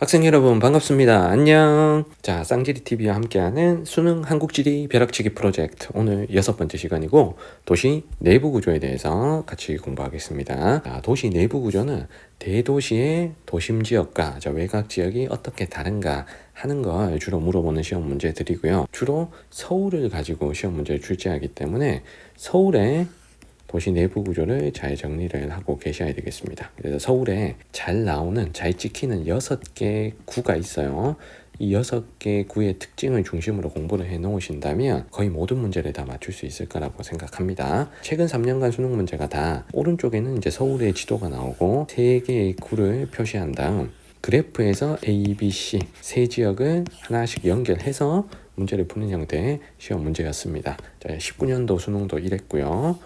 학생 여러분 반갑습니다. 안녕. 자, 쌍지리 TV와 함께하는 수능 한국지리 벼락치기 프로젝트 오늘 여섯 번째 시간이고 도시 내부 구조에 대해서 같이 공부하겠습니다. 자, 도시 내부 구조는 대도시의 도심 지역과 자, 외곽 지역이 어떻게 다른가 하는 걸 주로 물어보는 시험 문제들이고요. 주로 서울을 가지고 시험 문제를 출제하기 때문에 서울의 도시 내부 구조를 잘 정리를 하고 계셔야 되겠습니다. 그래서 서울에 잘 나오는, 잘 찍히는 여섯 개 구가 있어요. 이 여섯 개 구의 특징을 중심으로 공부를 해 놓으신다면 거의 모든 문제를 다 맞출 수 있을 거라고 생각합니다. 최근 3년간 수능 문제가 다 오른쪽에는 이제 서울의 지도가 나오고 세 개의 구를 표시한 다음 그래프에서 A, B, C 세 지역을 하나씩 연결해서 문제를 푸는 형태의 시험 문제였습니다. 자, 19년도 수능도 이랬고요.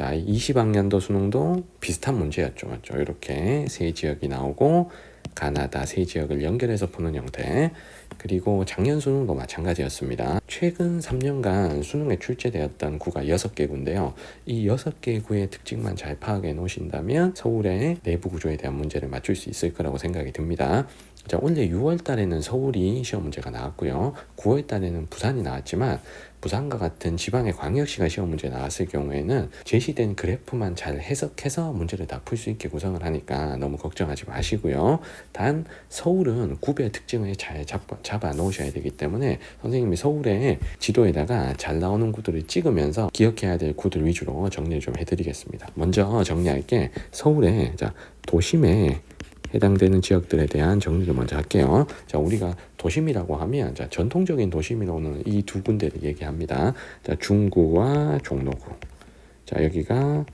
자, 20학년도 수능도 비슷한 문제였죠. 맞죠? 이렇게 세 지역이 나오고 가나다 세 지역을 연결해서 푸는 형태. 그리고 작년 수능도 마찬가지였습니다. 최근 3년간 수능에 출제되었던 구가 6개 구인데요. 이 6개 구의 특징만 잘 파악해 놓으신다면 서울의 내부 구조에 대한 문제를 맞출 수 있을 거라고 생각이 듭니다. 자, 원래 6월 달에는 서울이 시험 문제가 나왔고요. 9월 달에는 부산이 나왔지만 부산과 같은 지방의 광역시가 시험 문제 나왔을 경우에는 제시된 그래프만 잘 해석해서 문제를 다 풀 수 있게 구성을 하니까 너무 걱정하지 마시고요. 단 서울은 구별 특징을 잘 잡아, 잡아 놓으셔야 되기 때문에 선생님이 서울의 지도에다가 잘 나오는 구들을 찍으면서 기억해야 될 구들 위주로 정리를 좀 해드리겠습니다. 먼저 정리할 게 서울의 자, 도심에 해당되는 지역들에 대한 정리를 먼저 할게요. 자, 우리가 도심이라고 하면 자, 전통적인 도심이로는 이 두 군데를 얘기합니다. 자, 중구와 종로구. 자, 여기가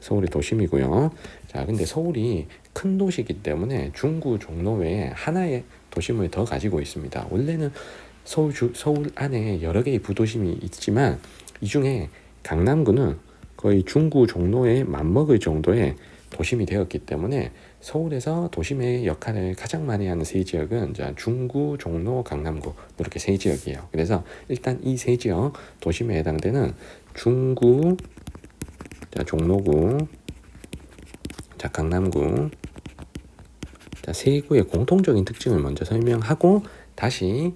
서울의 도심이고요. 자, 근데 서울이 큰 도시이기 때문에 중구, 종로 외에 하나의 도심을 더 가지고 있습니다. 원래는 서울 주, 서울 안에 여러 개의 부도심이 있지만 이 중에 강남구는 거의 중구, 종로에 맞먹을 정도의 도심이 되었기 때문에 서울에서 도심의 역할을 가장 많이 하는 세 지역은 중구, 종로, 강남구 이렇게 세 지역이에요. 그래서 일단 이 세 지역 도심에 해당되는 중구, 자, 종로구, 자, 강남구, 자, 세 구의 공통적인 특징을 먼저 설명하고 다시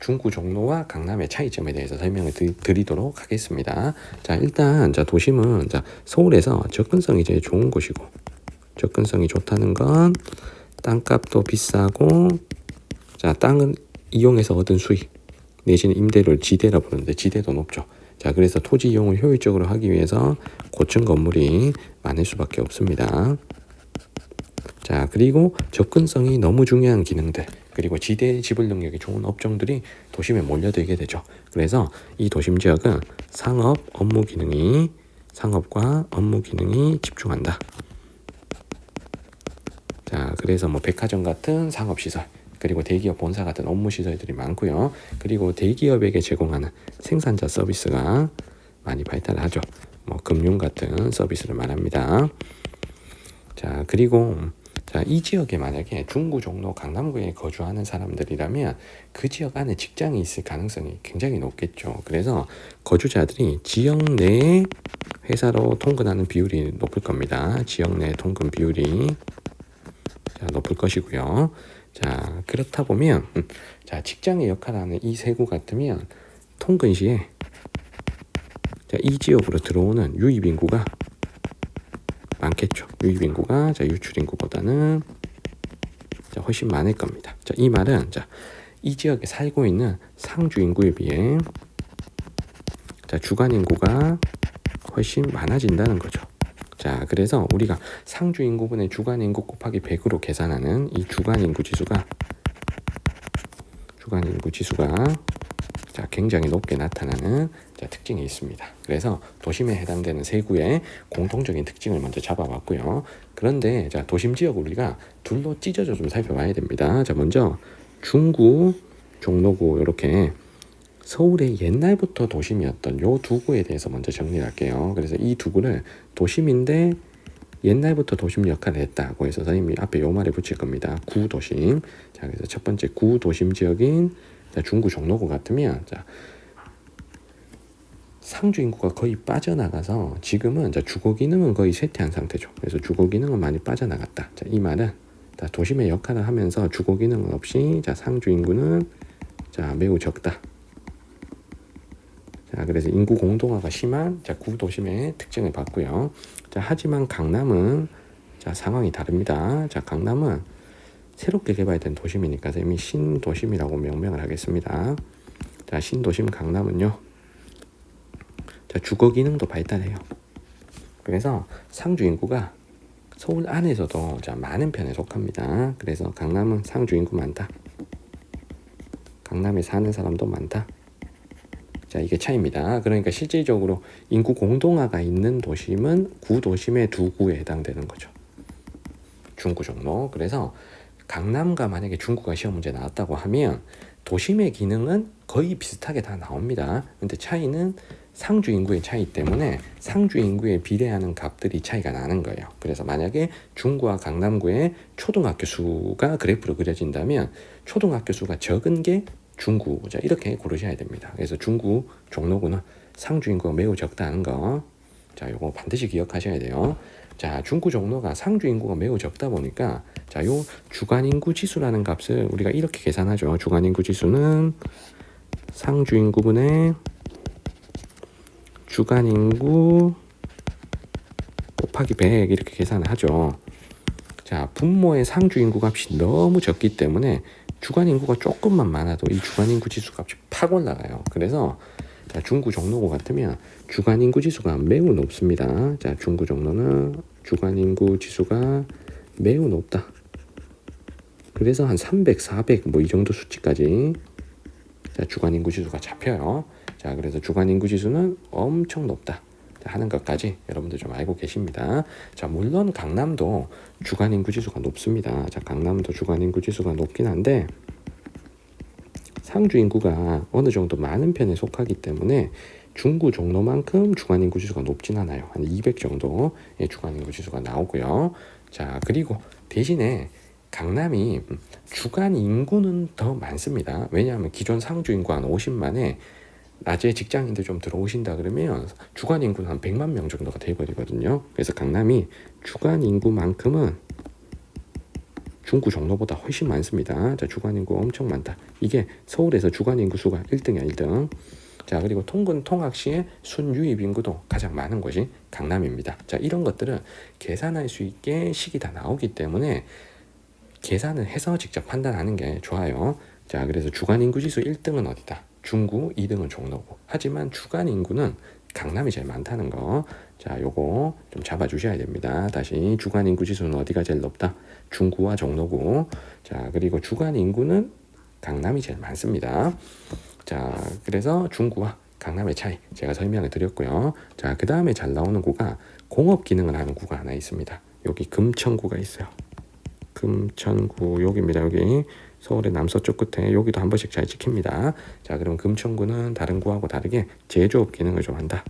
중구 종로와 강남의 차이점에 대해서 설명을 드리 도록 하겠습니다. 자, 일단 자, 도심은 자, 서울에서 접근성이 제일 좋은 곳이고 접근성이 좋다는 건 땅값도 비싸고 자, 땅을 이용해서 얻은 수익 내지는 임대료를 지대라 부르는데 지대도 높죠. 자, 그래서 토지 이용을 효율적으로 하기 위해서 고층 건물이 많을 수밖에 없습니다. 자, 그리고 접근성이 너무 중요한 기능들, 그리고 지대 지불 능력이 좋은 업종들이 도심에 몰려들게 되죠. 그래서 이 도심 지역은 상업 업무 기능이 상업과 업무 기능이 집중한다. 자, 그래서 뭐 백화점 같은 상업 시설, 그리고 대기업 본사 같은 업무 시설들이 많고요. 그리고 대기업에게 제공하는 생산자 서비스가 많이 발달하죠. 뭐 금융 같은 서비스를 말합니다. 자, 그리고 자, 이 지역에 만약에 중구, 종로, 강남구에 거주하는 사람들이라면 그 지역 안에 직장이 있을 가능성이 굉장히 높겠죠. 그래서 거주자들이 지역 내 회사로 통근하는 비율이 높을 겁니다. 지역 내 통근 비율이 자, 높을 것이고요. 자, 그렇다 보면, 음, 자, 직장의 역할을 하는 이 세구 같으면 통근 시에 자, 이 지역으로 들어오는 유입 인구가 많겠죠. 유입 인구가 자, 유출 인구보다는 자, 훨씬 많을 겁니다. 자, 이 말은 자, 이 지역에 살고 있는 상주 인구에 비해 자, 주간 인구가 훨씬 많아진다는 거죠. 자, 그래서 우리가 상주 인구분의 주간 인구 곱하기 100으로 계산하는 이 주간 인구 지수가 주간 인구 지수가 자, 굉장히 높게 나타나는 자, 특징이 있습니다. 그래서 도심에 해당되는 세 구의 공통적인 특징을 먼저 잡아봤고요. 그런데 자, 도심 지역 우리가 둘로 찢어져 좀 살펴봐야 됩니다. 자, 먼저 중구, 종로구 이렇게 서울의 옛날부터 도심이었던 요 두 구에 대해서 먼저 정리할게요. 그래서 이 두 구를 도심인데 옛날부터 도심 역할을 했다고 해서 선생님이 앞에 요 말을 붙일 겁니다. 구도심. 자, 그래서 첫 번째 구도심 지역인 중구 종로구 같으면 자, 상주 인구가 거의 빠져나가서 지금은 주거 기능은 거의 쇠퇴한 상태죠. 그래서 주거 기능은 많이 빠져나갔다. 자, 이 말은 자, 도심의 역할을 하면서 주거 기능은 없이 자, 상주 인구는 자, 매우 적다. 자, 그래서 인구 공동화가 심한 자, 구도심의 특징을 받고요. 자, 하지만 강남은 자, 상황이 다릅니다. 자, 강남은 새롭게 개발된 도심이니까 이미 신도심이라고 명명을 하겠습니다. 자, 신도심 강남은요. 자, 주거 기능도 발달해요. 그래서 상주 인구가 서울 안에서도 자, 많은 편에 속합니다. 그래서 강남은 상주 인구 많다. 강남에 사는 사람도 많다. 자, 이게 차이입니다. 그러니까 실질적으로 인구 공동화가 있는 도심은 구도심의 두 구에 해당되는 거죠. 중구 종로. 그래서 강남과 만약에 중구가 시험 문제 나왔다고 하면 도심의 기능은 거의 비슷하게 다 나옵니다. 근데 차이는 상주 인구의 차이 때문에 상주 인구에 비례하는 값들이 차이가 나는 거예요. 그래서 만약에 중구와 강남구의 초등학교 수가 그래프로 그려진다면 초등학교 수가 적은 게 중구 자 이렇게 고르셔야 됩니다. 그래서 중구 종로구는 상주 인구가 매우 적다는 거. 자, 요거 반드시 기억하셔야 돼요. 자, 중구 종로가 상주 인구가 매우 적다 보니까 자, 요 주간 인구 지수라는 값을 우리가 이렇게 계산하죠. 주간 인구 지수는 상주 인구분의 주간 인구 곱하기 100 이렇게 계산을 하죠. 자, 분모의 상주 인구 값이 너무 적기 때문에 주간 인구가 조금만 많아도 이 주간 인구 지수 값이 팍 올라가요. 그래서 자, 중구 종로구 같으면 주간 인구 지수가 매우 높습니다. 자, 중구 종로는 주간 인구 지수가 매우 높다. 그래서 한 300, 400 뭐 이 정도 수치까지 자, 주간 인구 지수가 잡혀요. 자, 그래서 주간 인구 지수는 엄청 높다. 자, 하는 것까지 여러분들 좀 알고 계십니다. 자, 물론 강남도 주간 인구 지수가 높습니다. 자, 강남도 주간 인구 지수가 높긴 한데 상주 인구가 어느 정도 많은 편에 속하기 때문에 중구 종로만큼 주간 인구 지수가 높진 않아요. 한 200 정도의 주간 인구 지수가 나오고요. 자, 그리고 대신에 강남이 주간 인구는 더 많습니다. 왜냐하면 기존 상주 인구 한 50만에 낮에 직장인들 좀 들어오신다 그러면 주간 인구는 한 100만 명 정도가 돼버리거든요. 그래서 강남이 주간 인구만큼은 중구 종로보다 훨씬 많습니다. 자, 주간 인구 엄청 많다. 이게 서울에서 주간 인구 수가 1등이야, 1등. 자, 그리고 통근 통학 시에 순유입 인구도 가장 많은 곳이 강남입니다. 자, 이런 것들은 계산할 수 있게 식이 다 나오기 때문에 계산을 해서 직접 판단하는 게 좋아요. 자, 그래서 주간 인구 지수 1등은 어디다? 중구, 2등은 종로고. 하지만 주간 인구는 강남이 제일 많다는 거. 자, 요거 좀 잡아 주셔야 됩니다. 다시 주간 인구 지수는 어디가 제일 높다? 중구와 종로구. 자, 그리고 주간 인구는 강남이 제일 많습니다. 자, 그래서 중구와 강남의 차이 제가 설명을 드렸고요. 자, 그 다음에 잘 나오는 구가 공업 기능을 하는 구가 하나 있습니다. 여기 금천구가 있어요. 금천구 여기입니다. 여기 서울의 남서쪽 끝에 여기도 한 번씩 잘 찍힙니다. 자, 그럼 금천구는 다른 구하고 다르게 제조업 기능을 좀 한다.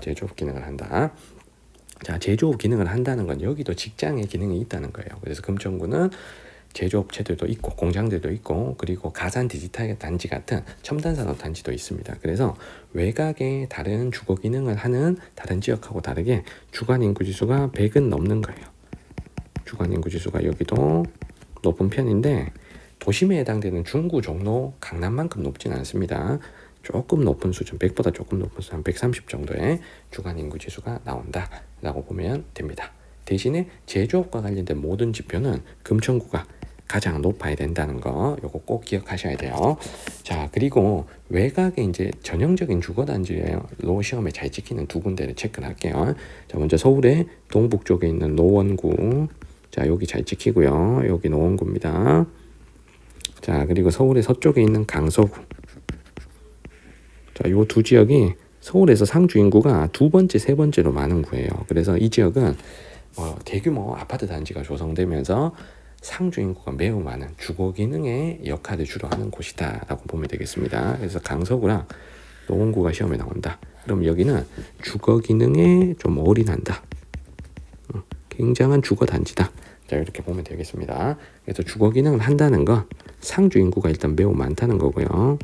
제조업 기능을 한다. 자, 제조업 기능을 한다는 건 여기도 직장의 기능이 있다는 거예요. 그래서 금천구는 제조업체들도 있고 공장들도 있고 그리고 가산 디지털 단지 같은 첨단 산업 단지도 있습니다. 그래서 외곽에 다른 주거 기능을 하는 다른 지역하고 다르게 주간 인구 지수가 100은 넘는 거예요. 주간 인구 지수가 여기도 높은 편인데 도심에 해당되는 중구, 종로, 강남만큼 높진 않습니다. 조금 높은 수준, 100보다 조금 높은 수준, 한130 정도의 주간 인구 지수가 나온다라고 보면 됩니다. 대신에 제조업과 관련된 모든 지표는 금천구가 가장 높아야 된다는 거 요거 꼭 기억하셔야 돼요. 자 그리고 외곽에 이제 전형적인 주거 단지로 시험에 잘 찍히는 두 군데를 체크를 할게요. 자 먼저 서울의 동북 쪽에 있는 노원구 자 여기 잘 찍히고요. 여기 노원구입니다. 자 그리고 서울의 서쪽에 있는 강서구 자 요 두 지역이 서울에서 상주 인구가 두 번째 세 번째로 많은 구예요. 그래서 이 지역은 뭐 대규모 아파트 단지가 조성되면서 상주 인구가 매우 많은 주거 기능의 역할을 주로 하는 곳이다라고 보면 되겠습니다. 그래서 강서구랑 노원구가 시험에 나온다. 그럼 여기는 주거 기능에 좀 올인한다. 어, 굉장한 주거 단지다. 자 이렇게 보면 되겠습니다. 그래서 주거 기능을 한다는 건 상주 인구가 일단 매우 많다는 거고요.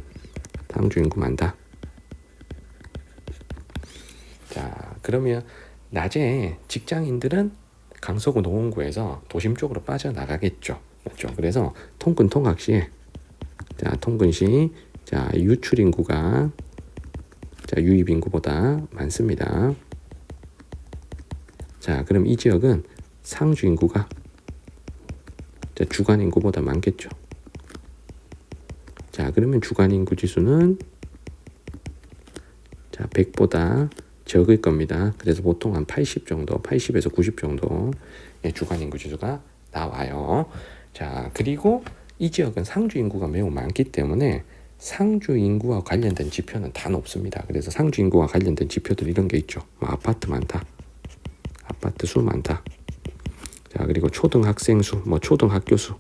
상주 인구 많다. 자 그러면 낮에 직장인들은 강서구 노원구에서 도심 쪽으로 빠져나가겠죠. 맞죠? 그래서 통근 통학 시에 자 통근 시 자 유출 인구가 자 유입 인구보다 많습니다. 자 그럼 이 지역은 상주 인구가 자 주간 인구보다 많겠죠. 자 그러면 주간 인구 지수는 자 100보다 적을 겁니다. 그래서 보통 한 80 정도, 80에서 90 정도 의 주간 인구 지수가 나와요. 자, 그리고 이 지역은 상주 인구가 매우 많기 때문에 상주 인구와 관련된 지표는 다 높습니다. 그래서 상주 인구와 관련된 지표들 이런 게 있죠. 뭐 아파트 많다. 아파트 수 많다. 자, 그리고 초등학생 수, 뭐 초등학교 수.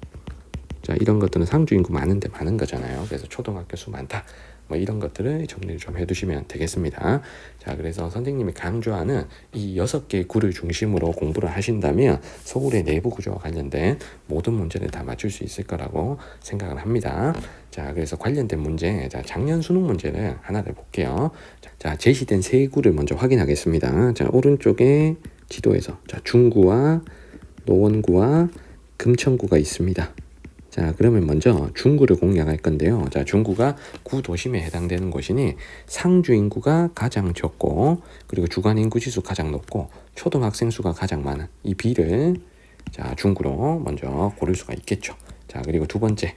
자, 이런 것들은 상주 인구 많은데 많은 거잖아요. 그래서 초등학교 수 많다. 뭐 이런 것들을 정리를 좀 해두시면 되겠습니다. 자, 그래서 선생님이 강조하는 이 여섯 개의 구를 중심으로 공부를 하신다면 서울의 내부 구조와 관련된 모든 문제를 다 맞출 수 있을 거라고 생각을 합니다. 자, 그래서 관련된 문제, 자, 작년 수능 문제를 하나를 볼게요. 자, 제시된 세 구를 먼저 확인하겠습니다. 자, 오른쪽에 지도에서 자, 중구와 노원구와 금천구가 있습니다. 자, 그러면 먼저 중구를 공략할 건데요. 자, 중구가 구도심에 해당되는 곳이니 상주 인구가 가장 적고 그리고 주간 인구 지수 가장 높고 초등학생 수가 가장 많은 이 B를 자, 중구로 먼저 고를 수가 있겠죠. 자, 그리고 두 번째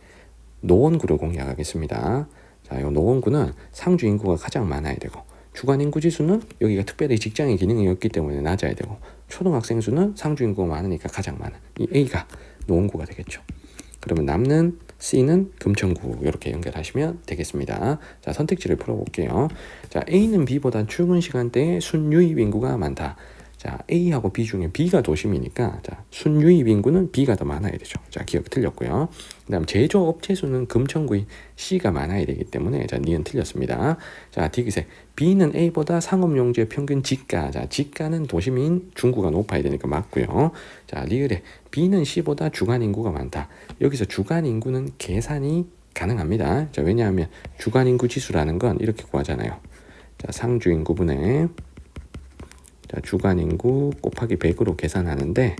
노원구를 공략하겠습니다. 자, 이 노원구는 상주 인구가 가장 많아야 되고 주간 인구 지수는 여기가 특별히 직장의 기능이 없기 때문에 낮아야 되고 초등학생 수는 상주 인구가 많으니까 가장 많은 이 A가 노원구가 되겠죠. 그러면 남는 C는 금천구 이렇게 연결하시면 되겠습니다. 자 선택지를 풀어볼게요. 자 A는 B보다 출근 시간대에 순유입 인구가 많다. 자 A하고 B 중에 B가 도심이니까 자 순유입 인구는 B가 더 많아야 되죠. 자 기억 틀렸고요. 그다음 제조업체 수는 금천구인 C가 많아야 되기 때문에 자 니은 틀렸습니다. 자 디귿에 B는 A보다 상업용지의 평균 지가 자 지가는 도심인 중구가 높아야 되니까 맞고요. 자 리을에 B는 C보다 주간 인구가 많다. 여기서 주간 인구는 계산이 가능합니다. 자 왜냐하면 주간 인구 지수라는 건 이렇게 구하잖아요. 자 상주 인구분의 자, 주간 인구 곱하기 100으로 계산하는데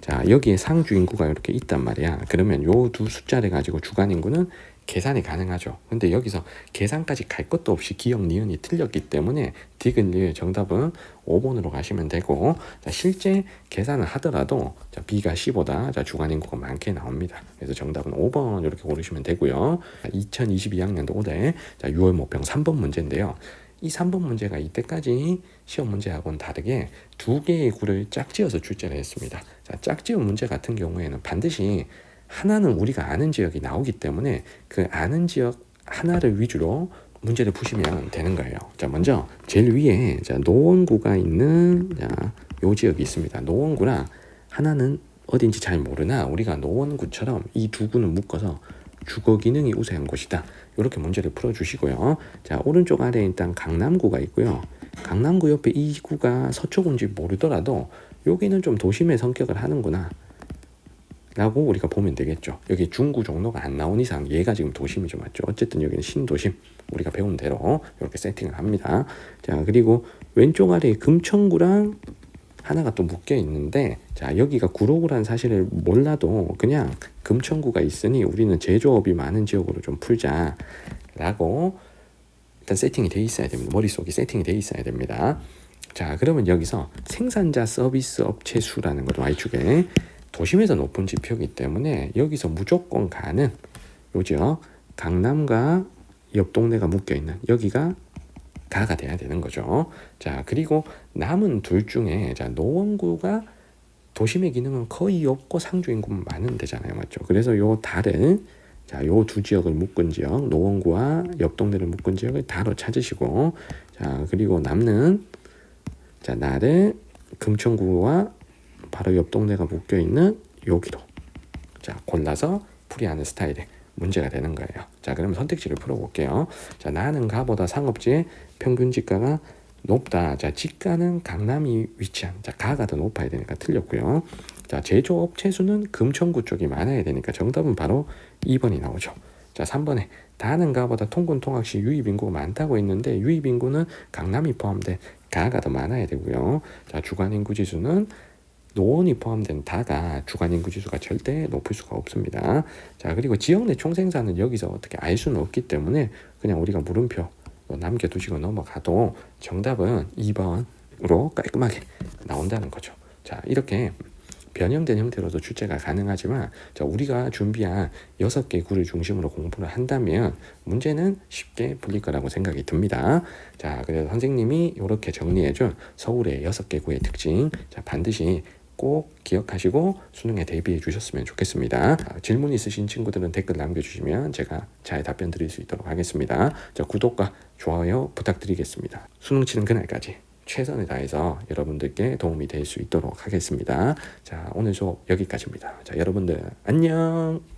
자, 여기에 상주 인구가 이렇게 있단 말이야. 그러면 요 두 숫자를 가지고 주간 인구는 계산이 가능하죠. 근데 여기서 계산까지 갈 것도 없이 기억 니은이 틀렸기 때문에 디귿 리의 정답은 5번으로 가시면 되고 자, 실제 계산을 하더라도 자, B가 C보다 자, 주간 인구가 많게 나옵니다. 그래서 정답은 5번 이렇게 고르시면 되고요. 2022학년도 올해 자, 6월 모평 3번 문제인데요. 이 3번 문제가 이때까지 시험 문제하고는 다르게 두 개의 구를 짝지어서 출제를 했습니다. 자, 짝지은 문제 같은 경우에는 반드시 하나는 우리가 아는 지역이 나오기 때문에 그 아는 지역 하나를 위주로 문제를 푸시면 되는 거예요. 자, 먼저 제일 위에 자, 노원구가 있는 자, 요 지역이 있습니다. 노원구랑 하나는 어딘지 잘 모르나 우리가 노원구처럼 이 두 구는 묶어서 주거 기능이 우세한 곳이다. 이렇게 문제를 풀어주시고요. 자 오른쪽 아래에 일단 강남구가 있고요. 강남구 옆에 이 구가 서초구인지 모르더라도 여기는 좀 도심의 성격을 하는구나. 라고 우리가 보면 되겠죠. 여기 중구 종로가 안 나온 이상 얘가 지금 도심이죠. 맞죠? 어쨌든 여기는 신도심. 우리가 배운 대로 이렇게 세팅을 합니다. 자, 그리고 왼쪽 아래에 금천구랑 하나가 또 묶여 있는데 자 여기가 구로구란 사실을 몰라도 그냥 금천구가 있으니 우리는 제조업이 많은 지역으로 좀 풀자라고 일단 세팅이 돼 있어야 됩니다. 머릿속이 세팅이 돼 있어야 됩니다. 자 그러면 여기서 생산자 서비스 업체 수라는 것 Y축에 도심에서 높은 지표이기 때문에 여기서 무조건 가는 요죠 강남과 옆 동네가 묶여 있는 여기가 가가 돼야 되는 거죠. 자, 그리고 남은 둘 중에 자, 노원구가 도심의 기능은 거의 없고 상주 인구만 많은 데잖아요. 맞죠? 그래서 요 달을 자, 요 두 지역을 묶은 지역, 노원구와 옆 동네를 묶은 지역을 다로 찾으시고 자, 그리고 남는 자, 나를 금천구와 바로 옆 동네가 묶여 있는 여기로 자, 골라서 풀이하는 스타일의 문제가 되는 거예요. 자, 그러면 선택지를 풀어볼게요. 자, 나는 가보다 상업지의 평균 지가가 높다. 자, 지가는 강남이 위치한. 자, 가가 더 높아야 되니까 틀렸고요. 자, 제조업체 수는 금천구 쪽이 많아야 되니까 정답은 바로 2번이 나오죠. 자, 3번에 다는 가보다 통군 통학시 유입 인구가 많다고 했는데 유입 인구는 강남이 포함된 가가 더 많아야 되고요. 자, 주간 인구 지수는 노원이 포함된 다가 주간 인구 지수가 절대 높을 수가 없습니다. 자 그리고 지역 내 총생산은 여기서 어떻게 알 수는 없기 때문에 그냥 우리가 물음표 남겨두시고 넘어가도 정답은 2번으로 깔끔하게 나온다는 거죠. 자 이렇게 변형된 형태로도 출제가 가능하지만 자, 우리가 준비한 여섯 개 구를 중심으로 공부를 한다면 문제는 쉽게 풀릴 거라고 생각이 듭니다. 자, 그래서 선생님이 이렇게 정리해준 서울의 여섯 개 구의 특징, 자, 반드시 꼭 기억하시고 수능에 대비해 주셨으면 좋겠습니다. 자, 질문 있으신 친구들은 댓글 남겨주시면 제가 잘 답변 드릴 수 있도록 하겠습니다. 자, 구독과 좋아요 부탁드리겠습니다. 수능 치는 그날까지 최선을 다해서 여러분들께 도움이 될 수 있도록 하겠습니다. 자, 오늘 수업 여기까지입니다. 자, 여러분들 안녕.